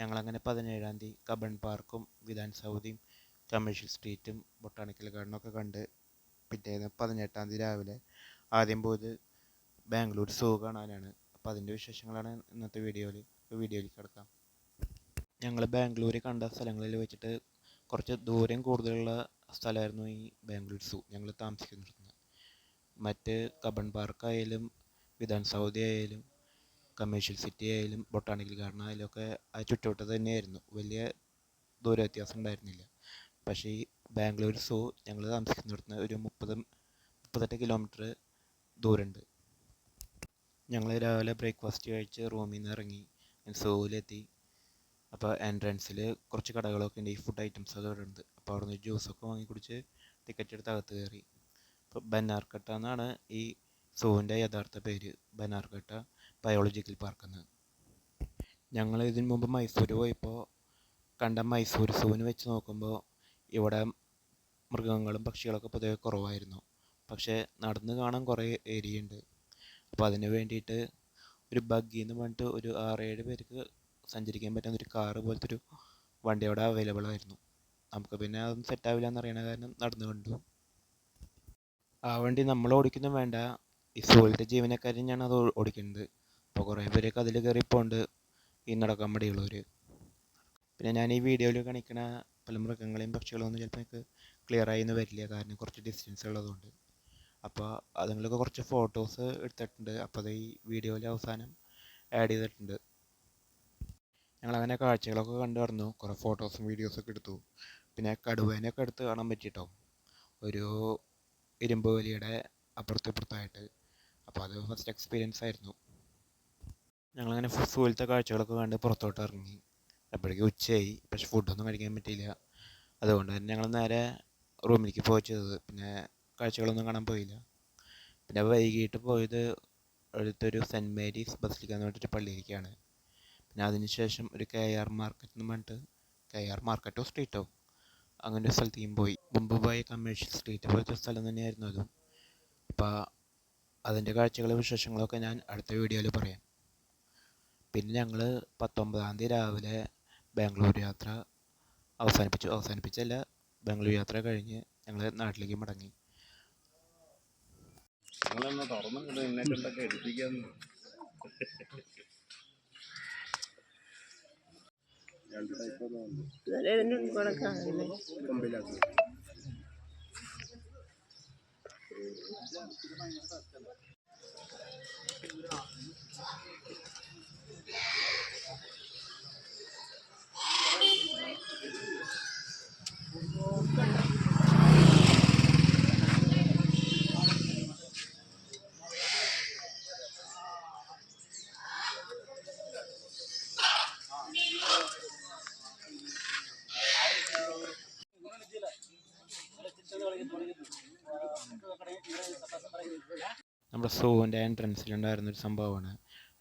ഞങ്ങളങ്ങനെ പതിനേഴാം തീയതി കബൺ പാർക്കും വിധാൻ സൗദിയും കമേഴ്ഷ്യൽ സ്ട്രീറ്റും ബൊട്ടാണിക്കൽ ഗാർഡനൊക്കെ കണ്ട് പിറ്റേന്ന് പതിനെട്ടാം തീയതി രാവിലെ ആദ്യം പോയത് ബാംഗ്ലൂർ സൂ കാണാനാണ്. അപ്പോൾ അതിന്റെ വിശേഷങ്ങളാണ് ഇന്നത്തെ വീഡിയോയിൽ വീഡിയോയിലേക്ക് കിടക്കാം. ഞങ്ങൾ ബാംഗ്ലൂർ കണ്ട സ്ഥലങ്ങളിൽ വെച്ചിട്ട് കുറച്ച് ദൂരം കൂടുതലുള്ള സ്ഥലമായിരുന്നു ഈ ബാംഗ്ലൂർ സൂ. ഞങ്ങൾ താമസിക്കുന്നിടത്തുനിന്ന് മറ്റ് കബൺ പാർക്കായാലും വിധാൻ സൗദി ആയാലും കമേഴ്ഷ്യൽ സിറ്റി ആയാലും ബൊട്ടാണിക്കൽ ഗാർഡൻ ആയാലും ഒക്കെ ആ ചുറ്റുവട്ടത്ത് തന്നെയായിരുന്നു. വലിയ ദൂര വ്യത്യാസം ഉണ്ടായിരുന്നില്ല. പക്ഷേ ഈ ബാംഗ്ലൂർ സൂ ഞങ്ങൾ താമസിക്കുന്നിടത്ത് ഒരു മുപ്പത് മുപ്പത്തെട്ട് കിലോമീറ്റർ ദൂരമുണ്ട്. ഞങ്ങൾ രാവിലെ ബ്രേക്ക്ഫാസ്റ്റ് കഴിച്ച് റൂമിൽ നിന്ന് ഇറങ്ങി സൂവിലെത്തി അപ്പോൾ എൻട്രൻസിൽ കുറച്ച് കടകളൊക്കെ ഉണ്ട്. ഈ ഫുഡ് ഐറ്റംസ് ഒക്കെ ഇവിടെ ഉണ്ട്. അപ്പോൾ അവിടെ നിന്ന് ജ്യൂസൊക്കെ വാങ്ങി കുടിച്ച് ടിക്കറ്റ് എടുത്ത് അകത്ത് കയറി. അപ്പോൾ ബന്നാർക്കട്ട എന്നാണ് ഈ സൂവിന്റെ യഥാർത്ഥ പേര് ബനാർഘട്ട ബയോളജിക്കൽ പാർക്ക് എന്ന്. ഞങ്ങൾ ഇതിനു മുമ്പ് മൈസൂർ പോയപ്പോൾ കണ്ട മൈസൂർ സൂവിന് വെച്ച് നോക്കുമ്പോൾ ഇവിടെ മൃഗങ്ങളും പക്ഷികളൊക്കെ പൊതുവെ കുറവായിരുന്നു. പക്ഷേ നടന്ന് കാണാൻ കുറേ ഏരിയ ഉണ്ട്. അപ്പോൾ അതിന് വേണ്ടിയിട്ട് ഒരു ബഗ്ഗി എന്ന് പറഞ്ഞിട്ട് ഒരു ആറേഴ് പേർക്ക് സഞ്ചരിക്കാൻ പറ്റുന്ന ഒരു കാറ് പോലത്തെ ഒരു വണ്ടി അവിടെ അവൈലബിൾ ആയിരുന്നു. നമുക്ക് പിന്നെ അതൊന്നും സെറ്റ് ആവില്ല എന്നറിയണ കാരണം നടന്നു കണ്ടു. ആ വണ്ടി നമ്മൾ ഓടിക്കുന്ന വേണ്ട. ഈ സൂവിലത്തെ ജീവനക്കാർ തന്നെയാണ് അത് ഓടിക്കുന്നത്. അപ്പോൾ കുറേ പേരൊക്കെ അതിൽ കയറിപ്പോണ്ട് ഈ നടക്കാൻ മടിയുള്ളവർ പിന്നെ ഞാൻ ഈ വീഡിയോയിൽ കാണിക്കുന്ന പല മൃഗങ്ങളെയും പക്ഷികളെയും ഒന്നും ചിലപ്പോൾ എനിക്ക് ക്ലിയർ ആയി എന്ന് വരില്ല. കാരണം കുറച്ച് ഡിസ്റ്റൻസ് ഉള്ളതുകൊണ്ട് അപ്പോൾ അതുങ്ങളൊക്കെ കുറച്ച് ഫോട്ടോസ് എടുത്തിട്ടുണ്ട്. അപ്പോൾ അത് ഈ വീഡിയോയിൽ അവസാനം ആഡ് ചെയ്തിട്ടുണ്ട്. ഞങ്ങളങ്ങനെ കാഴ്ചകളൊക്കെ കണ്ടു നടന്നു. കുറേ ഫോട്ടോസും വീഡിയോസൊക്കെ എടുത്തു. പിന്നെ കടുവേനെയൊക്കെ എടുത്ത് കാണാൻ പറ്റിട്ടോ? ഒരു ഇരുമ്പ് വലിയുടെ അപ്പുറത്തും ഇപ്പുറത്തായിട്ട് അപ്പോൾ അത് ഫസ്റ്റ് എക്സ്പീരിയൻസ് ആയിരുന്നു. ഞങ്ങളങ്ങനെ സൂവിലത്തെ കാഴ്ചകളൊക്കെ കണ്ട് പുറത്തോട്ട് ഇറങ്ങി. അപ്പോഴേക്കും ഉച്ചയായി. പക്ഷെ ഫുഡൊന്നും കഴിക്കാൻ പറ്റിയില്ല. അതുകൊണ്ട് തന്നെ ഞങ്ങൾ നേരെ റൂമിലേക്ക് പോയി ചെയ്തത്. പിന്നെ കാഴ്ചകളൊന്നും കാണാൻ പോയില്ല. പിന്നെ വൈകിട്ട് പോയത് അടുത്തൊരു സെന്റ് മേരീസ് ബസിലിക്ക എന്ന് പറഞ്ഞിട്ടൊരു പള്ളിയിലേക്കാണ്. പിന്നെ അതിനുശേഷം ഒരു കെ ആർ മാർക്കറ്റ് എന്ന് പറഞ്ഞിട്ട് കെ ആർ മാർക്കറ്റോ സ്ട്രീറ്റോ അങ്ങനെ ഒരു സ്ഥലത്തേക്കും പോയി. മുമ്പ് പോയ കമേഴ്ഷ്യൽ സ്ട്രീറ്റ് പോലത്തെ സ്ഥലം തന്നെയായിരുന്നു അതും. അപ്പോൾ അതിന്റെ കാഴ്ചകളും വിശേഷങ്ങളൊക്കെ ഞാൻ അടുത്ത വീഡിയോയിൽ പറയാം. പിന്നെ ഞങ്ങൾ പത്തൊമ്പതാം തീയതി രാവിലെ ബാംഗ്ലൂർ യാത്ര അവസാനിപ്പിച്ചു. അവസാനിപ്പിച്ചല്ല ബാംഗ്ലൂർ യാത്ര കഴിഞ്ഞ് ഞങ്ങൾ നാട്ടിലേക്ക് മടങ്ങി. രണ്ട് ടൈപ്പ് ഇതിന്റെ Gracias. നമ്മുടെ സൂവിന്റെ എൻട്രൻസിലുണ്ടായിരുന്ന ഒരു സംഭവമാണ്.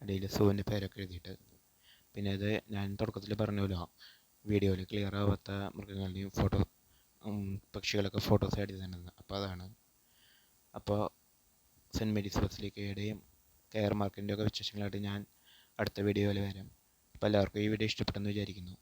അടിയിൽ സൂവിന്റെ പേരൊക്കെ എഴുതിയിട്ട്. പിന്നെ ഇത് ഞാൻ തുടക്കത്തിൽ പറഞ്ഞല്ലോ വീഡിയോയിൽ ക്ലിയർ ആവാത്ത മൃഗങ്ങളുടെയും ഫോട്ടോ പക്ഷികളൊക്കെ ഫോട്ടോസ് ആഡ് ചെയ്തിട്ടുണ്ടെന്ന്. അപ്പോൾ അതാണ്. അപ്പോൾ സെന്റ് മേരീസ് ബസിലിക്കയുടെയും കെയർ മാർക്കിന്റെയൊക്കെ വിശേഷങ്ങളായിട്ട് ഞാൻ അടുത്ത വീഡിയോയിൽ വരാം. അപ്പോൾ എല്ലാവർക്കും ഈ വീഡിയോ ഇഷ്ടപ്പെട്ടെന്ന് വിചാരിക്കുന്നു.